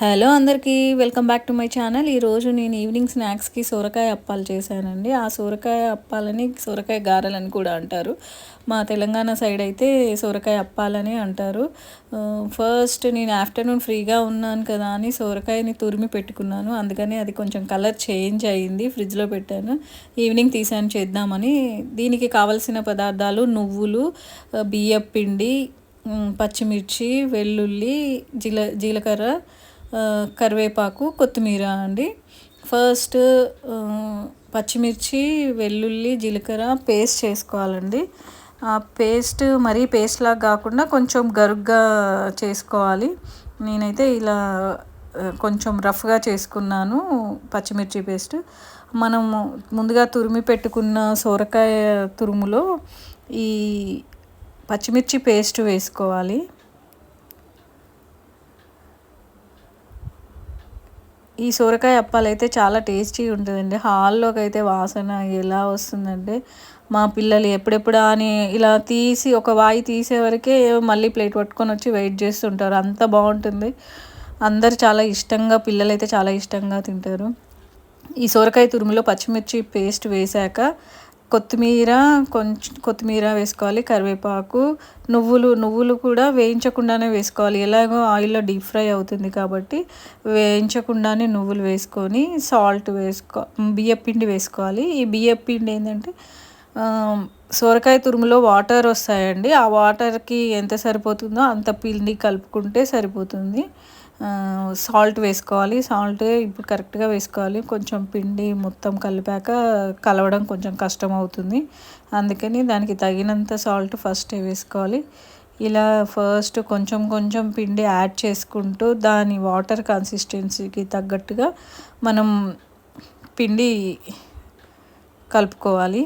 Hello అందరికీ welcome back to my channel. ఈరోజు నేను ఈవినింగ్ స్నాక్స్కి సొరకాయ అప్పాలు చేశానండి. ఆ సొరకాయ అప్పాలని సొరకాయ గారెలని కూడా అంటారు. మా తెలంగాణ సైడ్ అయితే సొరకాయ అప్పాలని అంటారు. ఫస్ట్ నేను ఆఫ్టర్నూన్ ఫ్రీగా ఉన్నాను కదా అని సొరకాయని తురిమి పెట్టుకున్నాను. అందుకని అది కొంచెం కలర్ చేంజ్ అయ్యింది ఫ్రిడ్జ్లో పెట్టాను. ఈవినింగ్ తీసాను చేద్దామని. దీనికి కావలసిన పదార్థాలు నువ్వులు బియ్యపిండి పచ్చిమిర్చి వెల్లుల్లి జీల జీలకర్ర కరివేపాకు కొత్తిమీర అండి. ఫస్ట్ పచ్చిమిర్చి వెల్లుల్లి జీలకర్ర పేస్ట్ చేసుకోవాలండి. ఆ పేస్ట్ మరీ పేస్ట్ లాగా కాకుండా కొంచెం గరుగ్గా చేసుకోవాలి. నేనైతే ఇలా కొంచెం రఫ్గా చేసుకున్నాను పచ్చిమిర్చి పేస్ట్ మనము ముందుగా తురిమి పెట్టుకున్న సొరకాయ తురుములో ఈ పచ్చిమిర్చి పేస్ట్ వేసుకోవాలి. ఈ సొరకాయ అప్పాలు అయితే చాలా టేస్టీ ఉంటుందండి. హాల్లోకి అయితే వాసన ఎలా వస్తుందంటే మా పిల్లలు ఎప్పుడెప్పుడు అని ఇలా తీసి ఒక వాయి తీసే వరకే మళ్ళీ ప్లేట్ పట్టుకొని వచ్చి వెయిట్ చేస్తుంటారు. అంత బాగుంటుంది. అందరు చాలా ఇష్టంగా పిల్లలైతే చాలా ఇష్టంగా తింటారు. ఈ సొరకాయ తురుములో పచ్చిమిర్చి పేస్ట్ వేశాక కొత్తిమీర కొంచెం కొత్తిమీర వేసుకోవాలి కరివేపాకు నువ్వులు నువ్వులు కూడా వేయించకుండానే వేసుకోవాలి. ఎలాగో ఆయిల్లో డీప్ ఫ్రై అవుతుంది కాబట్టి వేయించకుండానే నువ్వులు వేసుకొని సాల్ట్ వేసుకో బియ్యం పిండి వేసుకోవాలి. ఈ బియ్యం పిండి ఏంటంటే సొరకాయ తురుములో వాటర్ వస్తాయండి. ఆ వాటర్కి ఎంత సరిపోతుందో అంత పిండి కలుపుకుంటే సరిపోతుంది. సాల్ట్ వేసుకోవాలి. సాల్ట్ ఇప్పుడు కరెక్ట్గా వేసుకోవాలి. కొంచెం పిండి మొత్తం కలిపాక కలవడం కొంచెం కష్టం అవుతుంది. అందుకని దానికి తగినంత సాల్ట్ ఫస్ట్ వేసుకోవాలి. ఇలా ఫస్ట్ కొంచెం కొంచెం పిండి యాడ్ చేసుకుంటూ దాని వాటర్ కన్సిస్టెన్సీకి తగ్గట్టుగా మనం పిండి కలుపుకోవాలి.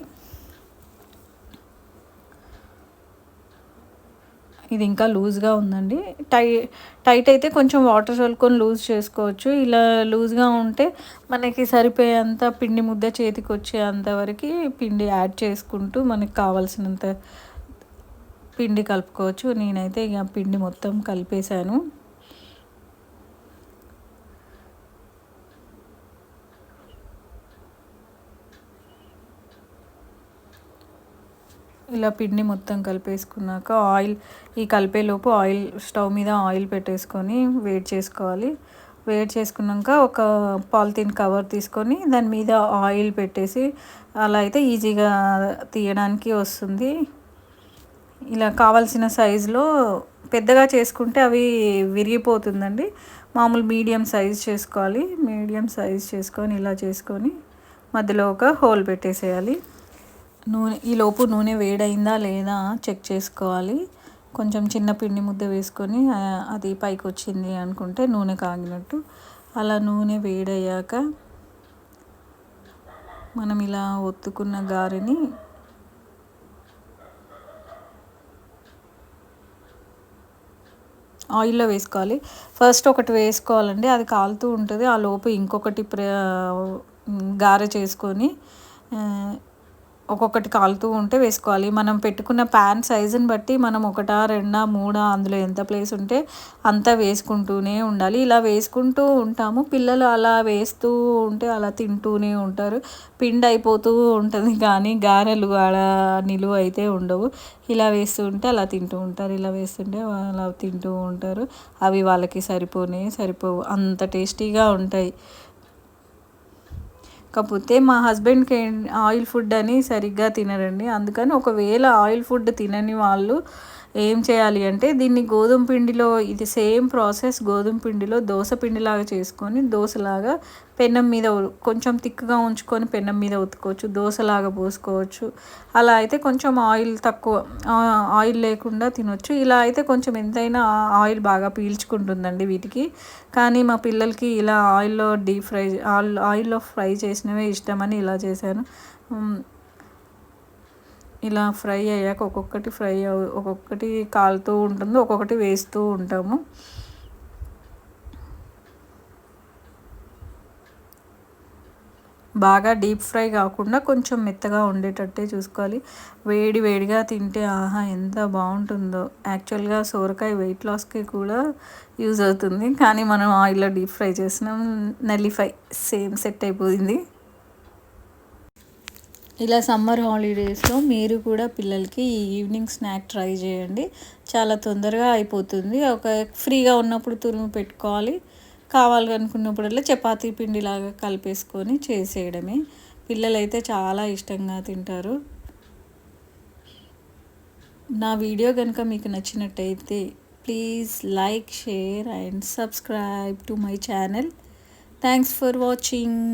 ఇది ఇంకా లూజ్గా ఉందండి. టై టైట్ అయితే కొంచెం వాటర్ చల్లుకొని లూజ్ చేసుకోవచ్చు. ఇలా లూజ్గా ఉంటే మనకి సరిపోయేంత పిండి ముద్ద చేతికి వచ్చేంత వరకు పిండి యాడ్ చేసుకుంటూ మనకి కావాల్సినంత పిండి కలుపుకోవచ్చు. నేనైతే ఇక పిండి మొత్తం కలిపేశాను. ఇలా పిండి మొత్తం కలిపేసుకున్నాక ఆయిల్ ఈ కలిపేలోపు ఆయిల్ స్టవ్ మీద ఆయిల్ పెట్టేసుకొని వేడి చేసుకోవాలి. వేడి చేసుకున్నాక ఒక పాలిథిన్ కవర్ తీసుకొని దాని మీద ఆయిల్ పెట్టేసి అలా అయితే ఈజీగా తీయడానికి వస్తుంది. ఇలా కావాల్సిన సైజులో పెద్దగా చేసుకుంటే అవి విరిగిపోతుందండి. మామూలు మీడియం సైజ్ చేసుకోవాలి. మీడియం సైజ్ చేసుకొని ఇలా చేసుకొని మధ్యలో ఒక హోల్ పెట్టేసేయాలి. నూనె ఈ లోపు నూనె వేడైందా లేదా చెక్ చేసుకోవాలి. కొంచెం చిన్న పిండి ముద్ద వేసుకొని అది పైకి వచ్చింది అనుకుంటే నూనె కాగినట్టు. అలా నూనె వేడయ్యాక మనం ఇలా ఒత్తుకున్న గారెని ఆయిల్లో వేసుకోవాలి. ఫస్ట్ ఒకటి వేసుకోవాలండి. అది కాలుతూ ఉంటుంది. ఆ లోపు ఇంకొకటి ప్ర గారె చేసుకొని ఒక్కొక్కటి కాలుతూ ఉంటే వేసుకోవాలి. మనం పెట్టుకున్న ప్యాన్ సైజుని బట్టి మనం ఒకటా రెండా మూడా అందులో ఎంత ప్లేస్ ఉంటే అంత వేసుకుంటూనే ఉండాలి. ఇలా వేసుకుంటూ ఉంటాము. పిల్లలు అలా వేస్తూ ఉంటే అలా తింటూనే ఉంటారు. పిండి అయిపోతూ ఉంటుంది కానీ గారెలు ఆడ నిలువ అయితే ఉండవు. ఇలా వేస్తూ ఉంటే అలా తింటూ ఉంటారు. ఇలా వేస్తుంటే అలా తింటూ ఉంటారు. అవి వాళ్ళకి సరిపోనే సరిపోవు. అంత టేస్టీగా ఉంటాయి. కాకపోతే మా హస్బెండ్కి ఆయిల్ ఫుడ్ అని సరిగ్గా తినరండి. అందుకని ఒకవేళ ఆయిల్ ఫుడ్ తినని వాళ్ళు ఏం చేయాలి అంటే దీన్ని గోధుమ పిండిలో ఇది సేమ్ ప్రాసెస్ గోధుమ పిండిలో దోశ పిండిలాగా చేసుకొని దోశలాగా పెన్నం మీద కొంచెం థిక్గా ఉంచుకొని పెన్నం మీద ఉతుకోవచ్చు దోశలాగా పోసుకోవచ్చు. అలా అయితే కొంచెం ఆయిల్ తక్కువ ఆయిల్ లేకుండా తినొచ్చు. ఇలా అయితే కొంచెం ఎంతైనా ఆయిల్ బాగా పీల్చుకుంటుందండి వీటికి. కానీ మా పిల్లలకి ఇలా ఆయిల్లో డీప్ ఫ్రై ఆయిల్ ఆయిల్లో ఫ్రై చేసినవే ఇష్టమని ఇలా చేశాను. ఇలా ఫ్రై అయ్యాక ఒక్కొక్కటి ఫ్రై ఒక్కొక్కటి కాలుతూ ఉంటుంది ఒక్కొక్కటి వేస్తూ ఉంటాము. బాగా డీప్ ఫ్రై కాకుండా కొంచెం మెత్తగా ఉండేటట్టే చూసుకోవాలి. వేడి వేడిగా తింటే ఆహా ఎంత బాగుంటుందో. యాక్చువల్గా సోరకాయ వెయిట్ లాస్కి కూడా యూజ్ అవుతుంది కానీ మనం ఆయిల్లో డీప్ ఫ్రై చేసినాం నల్లిఫై సేమ్ సెట్ అయిపోయింది. ఇలా సమ్మర్ హాలిడేస్లో మీరు కూడా పిల్లలకి ఈ ఈవినింగ్ స్నాక్ ట్రై చేయండి. చాలా తొందరగా అయిపోతుంది. ఒక ఫ్రీగా ఉన్నప్పుడు తురుము పెట్టుకోవాలి. కావాలి అనుకున్నప్పుడల్లా చపాతీ పిండిలాగా కలిపేసుకొని చేసేయడమే. పిల్లలైతే చాలా ఇష్టంగా తింటారు. నా వీడియో కనుక మీకు నచ్చినట్టయితే please like share and subscribe to my channel. Thanks for watching.